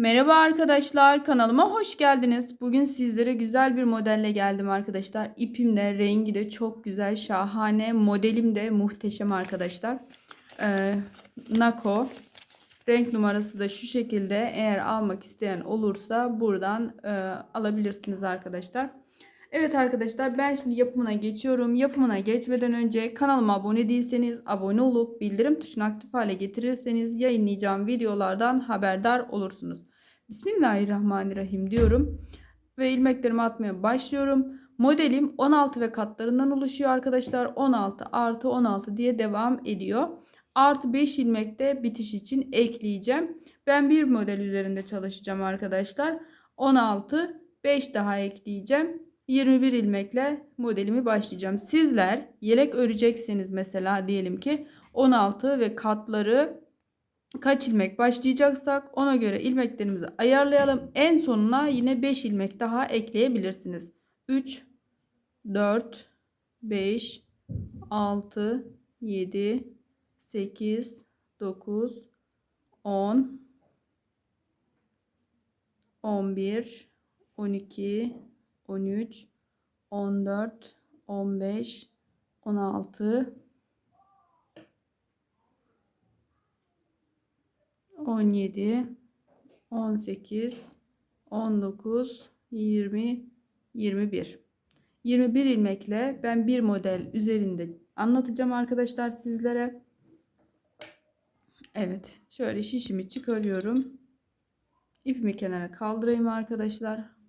Merhaba arkadaşlar kanalıma hoş geldiniz. Bugün sizlere güzel bir modelle geldim arkadaşlar. İpim de rengi de çok güzel şahane. Modelim de muhteşem arkadaşlar. Ee, Nako. Renk numarası da şu şekilde. Eğer almak isteyen olursa buradan e, alabilirsiniz arkadaşlar. Evet arkadaşlar ben şimdi yapımına geçiyorum. Yapımına geçmeden önce kanalıma abone değilseniz abone olup bildirim tuşunu aktif hale getirirseniz yayınlayacağım videolardan haberdar olursunuz. Bismillahirrahmanirrahim diyorum ve ilmeklerimi atmaya başlıyorum. Modelim 16 ve katlarından oluşuyor arkadaşlar. 16 artı 16 diye devam ediyor. Artı 5 ilmekte bitiş için ekleyeceğim. Ben bir model üzerinde çalışacağım arkadaşlar. 16 5 daha ekleyeceğim. 21 ilmekle modelimi başlayacağım. Sizler yelek örecekseniz mesela diyelim ki 16 ve katları kaç ilmek başlayacaksak ona göre ilmeklerimizi ayarlayalım. En sonuna yine 5 ilmek daha ekleyebilirsiniz. 3 4 5 6 7 8 9 10 11 12 13 14 15 16 17 18 19 20 21 21 ilmekle ben bir model üzerinde anlatacağım arkadaşlar sizlere. Evet, şöyle şişimi çıkarıyorum. İpimi kenara kaldırayım arkadaşlar.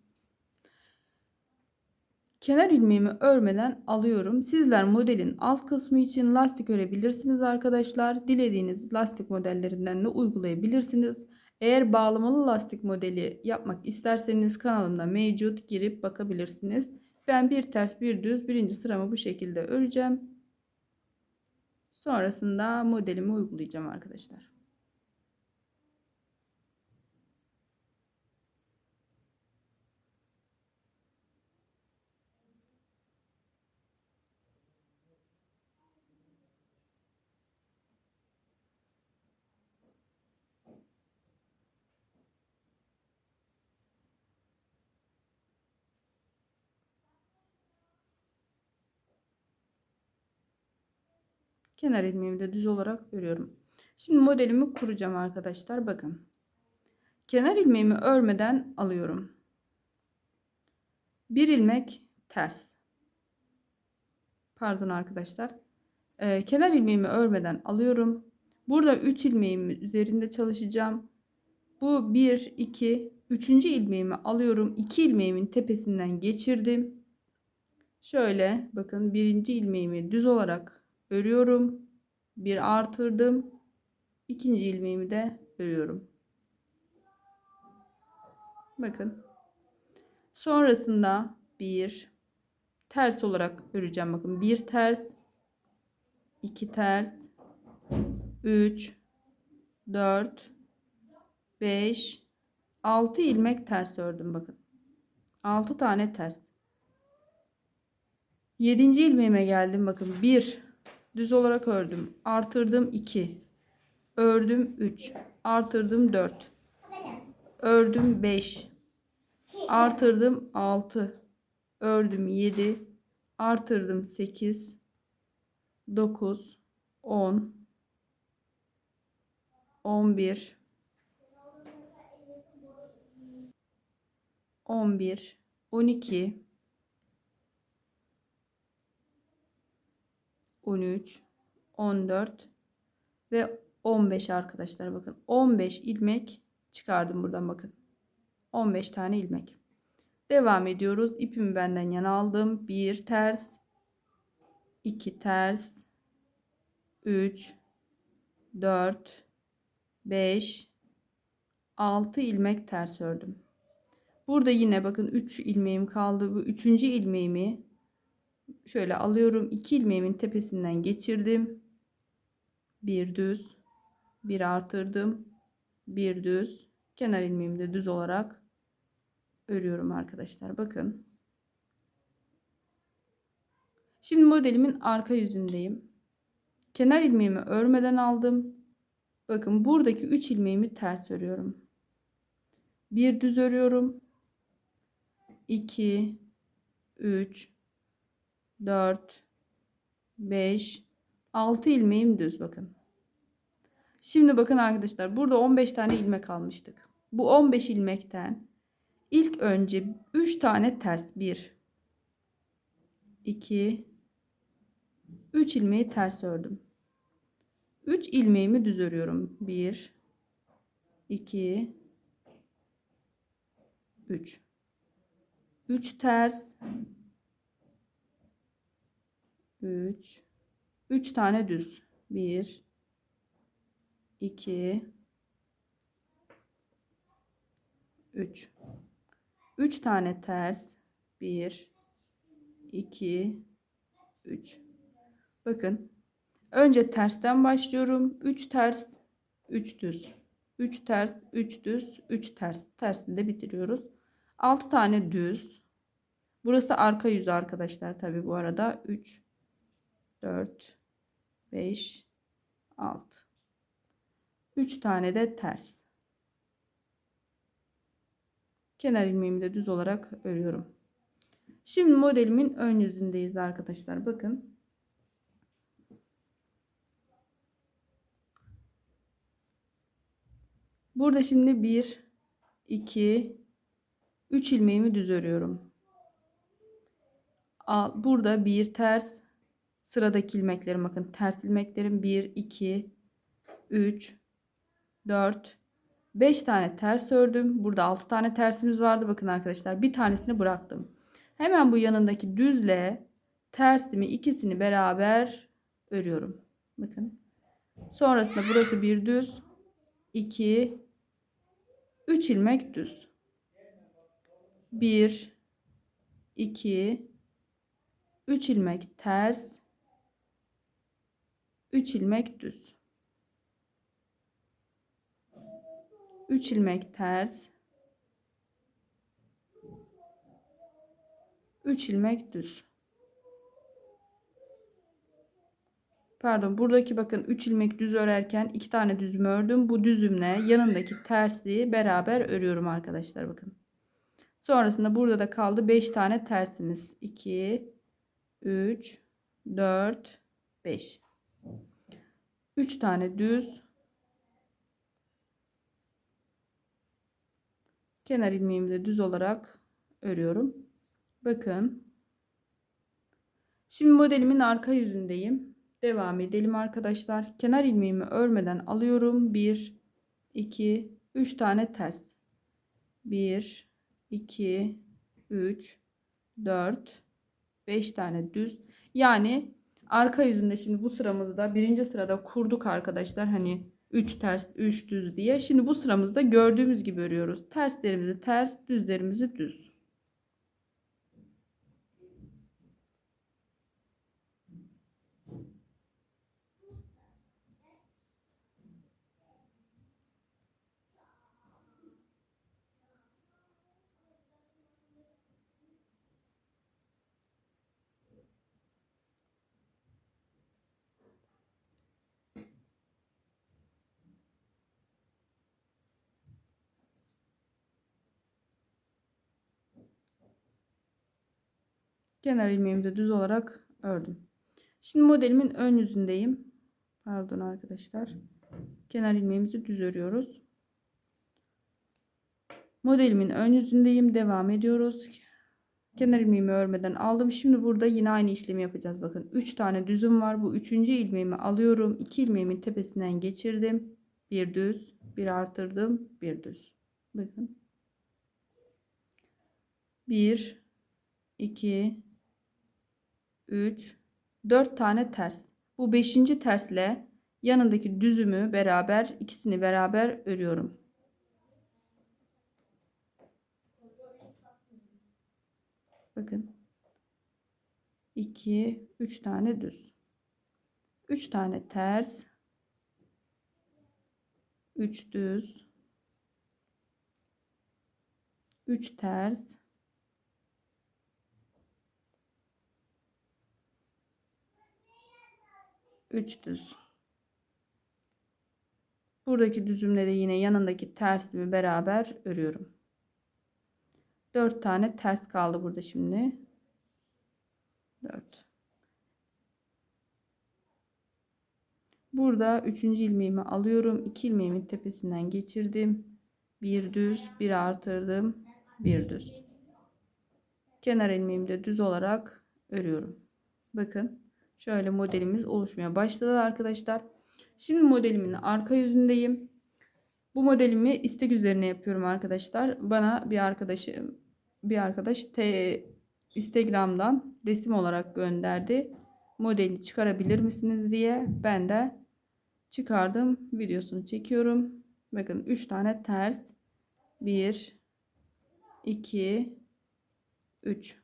Kenar ilmeğimi örmeden alıyorum. Sizler modelin alt kısmı için lastik örebilirsiniz arkadaşlar. Dilediğiniz lastik modellerinden de uygulayabilirsiniz. Eğer bağlamalı lastik modeli yapmak isterseniz kanalımda mevcut girip bakabilirsiniz. Ben bir ters bir düz birinci sıramı bu şekilde öreceğim. Sonrasında modelimi uygulayacağım arkadaşlar. Kenar ilmeğimi de düz olarak örüyorum. Şimdi modelimi kuracağım arkadaşlar. Bakın. Kenar ilmeğimi örmeden alıyorum. Bir ilmek ters. Pardon arkadaşlar. Ee, kenar ilmeğimi örmeden alıyorum. Burada 3 ilmeğimi üzerinde çalışacağım. Bu 1, 2, 3. ilmeğimi alıyorum. 2 ilmeğimin tepesinden geçirdim. Şöyle bakın birinci ilmeğimi düz olarak örüyorum. Bir artırdım. İkinci ilmeğimi de örüyorum. Bakın. Sonrasında bir ters olarak öreceğim. Bakın bir ters, iki ters, üç, dört, beş, altı ilmek ters ördüm. Bakın. Altı tane ters. Yedinci ilmeğime geldim. Bakın bir düz olarak ördüm. Artırdım 2. Ördüm 3. Artırdım 4. Ördüm 5. Artırdım 6. Ördüm 7. Artırdım 8. 9. 10. 11. 11. 12. 13, 14 ve 15 arkadaşlar bakın. 15 ilmek çıkardım buradan bakın. 15 tane ilmek. Devam ediyoruz. İpimi benden yana aldım. 1 ters, 2 ters, 3, 4, 5, 6 ilmek ters ördüm. Burada yine bakın 3 ilmeğim kaldı. Bu 3. ilmeğimi şöyle alıyorum. 2 ilmeğimin tepesinden geçirdim. Bir düz, bir artırdım, bir düz. Kenar ilmeğimi de düz olarak örüyorum arkadaşlar. Bakın. Şimdi modelimin arka yüzündeyim. Kenar ilmeğimi örmeden aldım. Bakın buradaki 3 ilmeğimi ters örüyorum. Bir düz örüyorum. 2 3 4 5 6 ilmeğim düz bakın. Şimdi bakın arkadaşlar burada 15 tane ilmek almıştık. Bu 15 ilmekten ilk önce 3 tane ters 1 2 3 ilmeği ters ördüm. 3 ilmeğimi düz örüyorum. 1 2 3 3 ters 3 3 tane düz. 1 2 3 3 tane ters. 1 2 3 bakın önce tersten başlıyorum. 3 ters 3 düz. 3 ters 3 düz 3 ters. Tersinde bitiriyoruz. 6 tane düz. Burası arka yüzü arkadaşlar tabi bu arada. 3 4 5 6 3 tane de ters. Kenar ilmeğimi de düz olarak örüyorum. Şimdi modelimin ön yüzündeyiz arkadaşlar. Bakın. Burada şimdi 1 2 3 ilmeğimi düz örüyorum. Burada bir ters sıradaki ilmeklerim bakın ters ilmeklerim 1 2 3 4 5 tane ters ördüm. Burada 6 tane tersimiz vardı. Bakın arkadaşlar bir tanesini bıraktım. Hemen bu yanındaki düzle tersimi ikisini beraber örüyorum. Bakın. Sonrasında burası bir düz. 2 3 ilmek düz. 1 2 3 ilmek ters 3 ilmek düz 3 ilmek ters 3 ilmek düz Pardon buradaki bakın 3 ilmek düz örerken 2 tane düzümü ördüm. Bu düzümle yanındaki tersliği beraber örüyorum arkadaşlar bakın. Sonrasında burada da kaldı 5 tane tersimiz. 2 3 4 5 3 tane düz kenar ilmeğimi de düz olarak örüyorum. Bakın. Şimdi modelimin arka yüzündeyim. Devam edelim arkadaşlar. Kenar ilmeğimi örmeden alıyorum. 1 2 3 tane ters. 1 2 3 4 5 tane düz. Yani arka yüzünde şimdi bu sıramızda birinci sırada kurduk arkadaşlar. Hani 3 ters 3 düz diye. Şimdi bu sıramızda gördüğümüz gibi örüyoruz. Terslerimizi ters düzlerimizi düz. Kenar ilmeğimi de düz olarak ördüm. Şimdi modelimin ön yüzündeyim. Pardon arkadaşlar. Kenar ilmeğimizi düz örüyoruz. Modelimin ön yüzündeyim. Devam ediyoruz. Kenar ilmeğimi örmeden aldım. Şimdi burada yine aynı işlemi yapacağız. Bakın 3 tane düzüm var. Bu üçüncü ilmeğimi alıyorum. 2 ilmeğimin tepesinden geçirdim. Bir düz, bir artırdım, bir düz. Bakın. 1 2 3 4 tane ters. Bu 5. tersle yanındaki düzümü beraber ikisini beraber örüyorum. Bakın. 2 3 tane düz. 3 tane ters. 3 düz. 3 ters. 3 düz. Buradaki düzümle de yine yanındaki tersimi beraber örüyorum. 4 tane ters kaldı burada şimdi. 4. Burada 3. ilmeğimi alıyorum. 2 ilmeğimin tepesinden geçirdim. Bir düz, bir artırdım, bir düz. Kenar ilmeğimi de düz olarak örüyorum. Bakın şöyle modelimiz oluşmaya başladı arkadaşlar. Şimdi modelimin arka yüzündeyim. Bu modelimi istek üzerine yapıyorum arkadaşlar. Bana bir arkadaşım bir arkadaş te, Instagram'dan resim olarak gönderdi. Modeli çıkarabilir misiniz diye ben de çıkardım. Videosunu çekiyorum. Bakın 3 tane ters. 1 2 3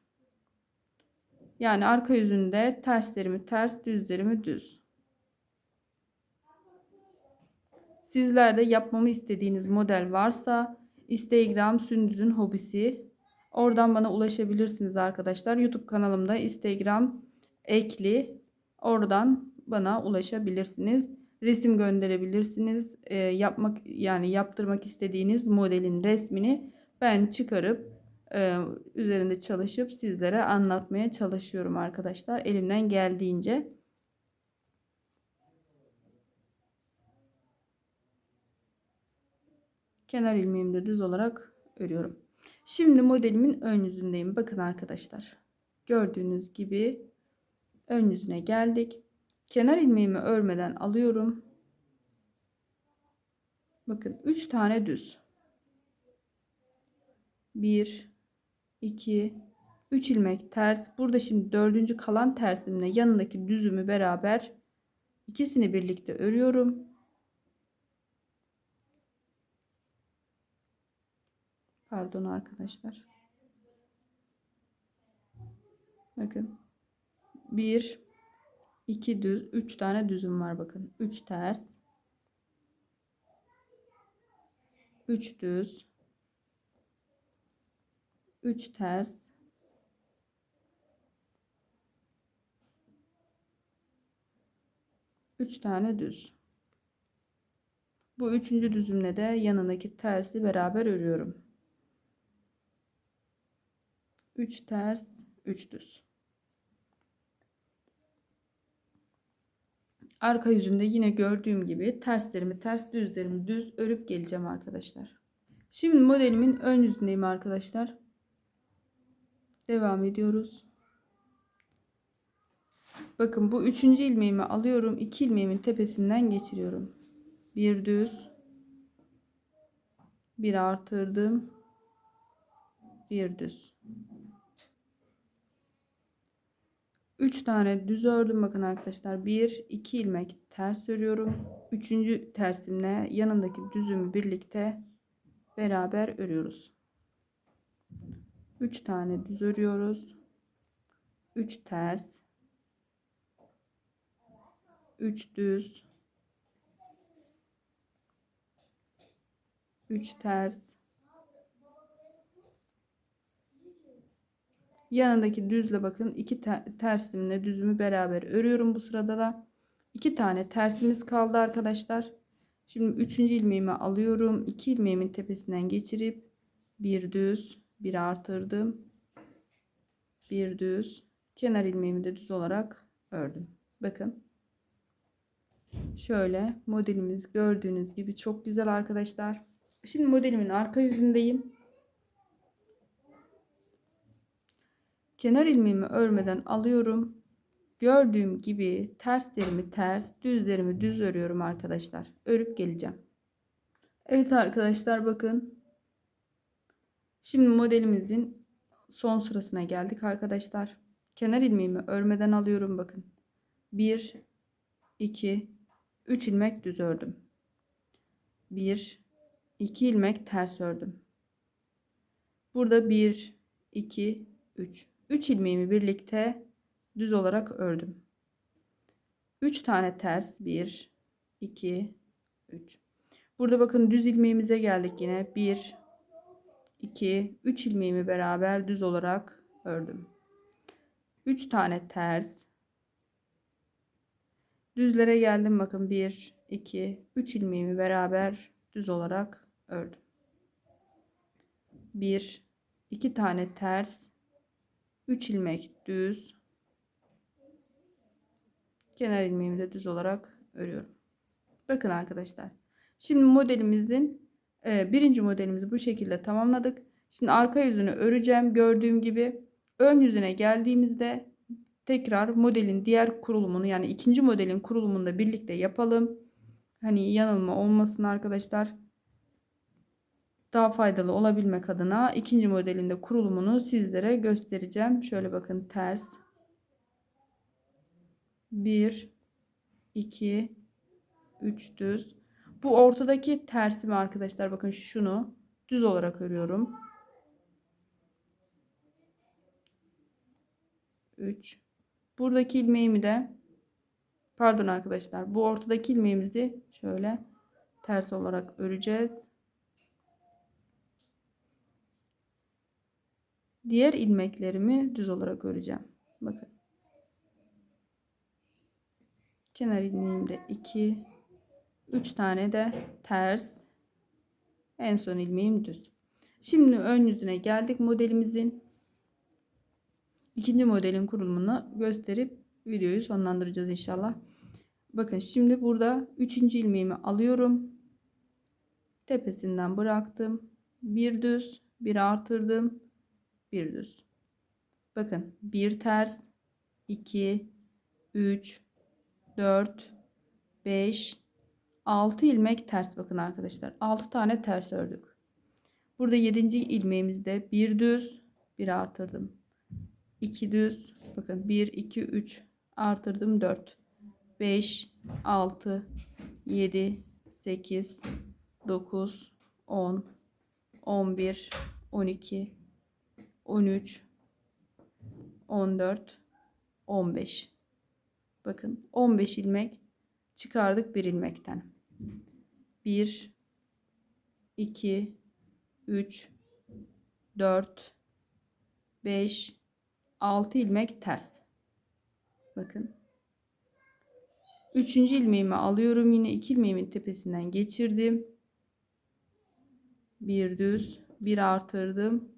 Yani arka yüzünde terslerimi ters, düzlerimi düz. Sizlerde yapmamı istediğiniz model varsa Instagram Sündüz'ün hobisi. Oradan bana ulaşabilirsiniz arkadaşlar. YouTube kanalımda Instagram ekli. Oradan bana ulaşabilirsiniz. Resim gönderebilirsiniz. E, yapmak yani yaptırmak istediğiniz modelin resmini ben çıkarıp e, üzerinde çalışıp sizlere anlatmaya çalışıyorum arkadaşlar. Elimden geldiğince. Kenar ilmeğimi düz olarak örüyorum. Şimdi modelimin ön yüzündeyim. Bakın arkadaşlar. Gördüğünüz gibi ön yüzüne geldik. Kenar ilmeğimi örmeden alıyorum. Bakın 3 tane düz. 1 2 3 ilmek ters. Burada şimdi dördüncü kalan tersimle yanındaki düzümü beraber ikisini birlikte örüyorum. Pardon arkadaşlar. Bakın. 1 2 düz, 3 tane düzüm var bakın. 3 ters. 3 düz. 3 ters. Üç tane düz. Bu üçüncü düzümle de yanındaki tersi beraber örüyorum. 3 ters 3 düz arka yüzünde yine gördüğüm gibi terslerimi ters düzlerimi düz örüp geleceğim arkadaşlar şimdi modelimin ön yüzündeyim arkadaşlar devam ediyoruz. Bakın bu üçüncü ilmeğimi alıyorum. İki ilmeğimin tepesinden geçiriyorum. Bir düz. Bir artırdım. Bir düz. 3 tane düz ördüm. Bakın arkadaşlar 1 2 ilmek ters örüyorum. 3. tersimle yanındaki düzümü birlikte beraber örüyoruz 3 tane düz örüyoruz. 3 ters. 3 düz. 3 ters. Yanındaki düzle bakın. İki tersimle düzümü beraber örüyorum bu sırada da. İki tane tersimiz kaldı arkadaşlar. Şimdi üçüncü ilmeğimi alıyorum. İki ilmeğimin tepesinden geçirip bir düz bir artırdım bir düz kenar ilmeğimi de düz olarak ördüm bakın şöyle modelimiz gördüğünüz gibi çok güzel arkadaşlar şimdi modelimin arka yüzündeyim Kenar ilmeğimi örmeden alıyorum. Gördüğüm gibi terslerimi ters, düzlerimi düz örüyorum arkadaşlar. Örüp geleceğim. Evet arkadaşlar bakın. Şimdi modelimizin son sırasına geldik arkadaşlar. Kenar ilmeğimi örmeden alıyorum bakın. 1 2 3 ilmek düz ördüm. 1 2 ilmek ters ördüm. Burada 1 2 3 3 ilmeğimi birlikte düz olarak ördüm. 3 tane ters 1 2 3 Burada bakın düz ilmeğimize geldik yine 1 2 3 ilmeğimi beraber düz olarak ördüm. 3 tane ters düzlere geldim bakın 1 2 3 ilmeğimi beraber düz olarak ördüm. 1 2 tane ters 3 ilmek düz kenar ilmeğimi de düz olarak örüyorum. Bakın arkadaşlar. Şimdi modelimizin e, birinci modelimizi bu şekilde tamamladık. Şimdi arka yüzünü öreceğim. Gördüğüm gibi ön yüzüne geldiğimizde tekrar modelin diğer kurulumunu yani ikinci modelin kurulumunu da birlikte yapalım. Hani yanılma olmasın arkadaşlar. Daha faydalı olabilmek adına ikinci modelinde kurulumunu sizlere göstereceğim. Şöyle bakın ters. 1 2 3 düz. Bu ortadaki tersimi arkadaşlar bakın şunu düz olarak örüyorum. 3 Buradaki ilmeğimi de pardon arkadaşlar bu ortadaki ilmeğimizi şöyle ters olarak öreceğiz. Diğer ilmeklerimi düz olarak öreceğim. Bakın. Kenar ilmeğimde 2 3 tane de ters. En son ilmeğim düz. Şimdi ön yüzüne geldik modelimizin. ikinci modelin kurulumunu gösterip videoyu sonlandıracağız inşallah. Bakın şimdi burada 3. ilmeğimi alıyorum. Tepesinden bıraktım. Bir düz, bir artırdım, bir düz. Bakın bir ters, 2, 3, 4, 5, 6 ilmek ters bakın arkadaşlar. 6 tane ters ördük. Burada 7. ilmeğimizde bir düz, bir artırdım. 2 düz. Bakın 1 2 3 artırdım 4. 5 6 7 8 9 10 11 12 13 14 15 bakın 15 ilmek çıkardık bir ilmekten 1 2 3 4 5 6 ilmek ters. Bakın. Üçüncü ilmeğimi alıyorum. Yine iki ilmeğimin tepesinden geçirdim. Bir düz bir artırdım.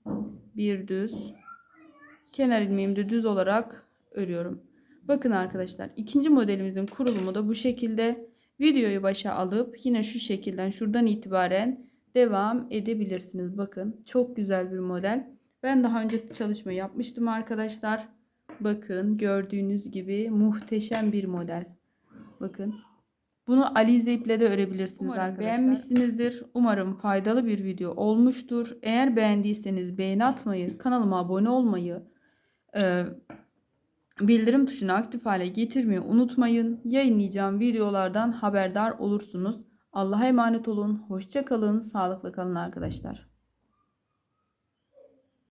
Bir düz. Kenar ilmeğimi de düz olarak örüyorum. Bakın arkadaşlar ikinci modelimizin kurulumu da bu şekilde videoyu başa alıp yine şu şekilden şuradan itibaren devam edebilirsiniz bakın çok güzel bir model ben daha önce çalışma yapmıştım arkadaşlar bakın gördüğünüz gibi muhteşem bir model bakın bunu Alize iple de örebilirsiniz Umarım arkadaşlar. beğenmişsinizdir. Umarım faydalı bir video olmuştur. Eğer beğendiyseniz beğeni atmayı, kanalıma abone olmayı, e, bildirim tuşunu aktif hale getirmeyi unutmayın. Yayınlayacağım videolardan haberdar olursunuz. Allah'a emanet olun. Hoşça kalın. Sağlıklı kalın arkadaşlar.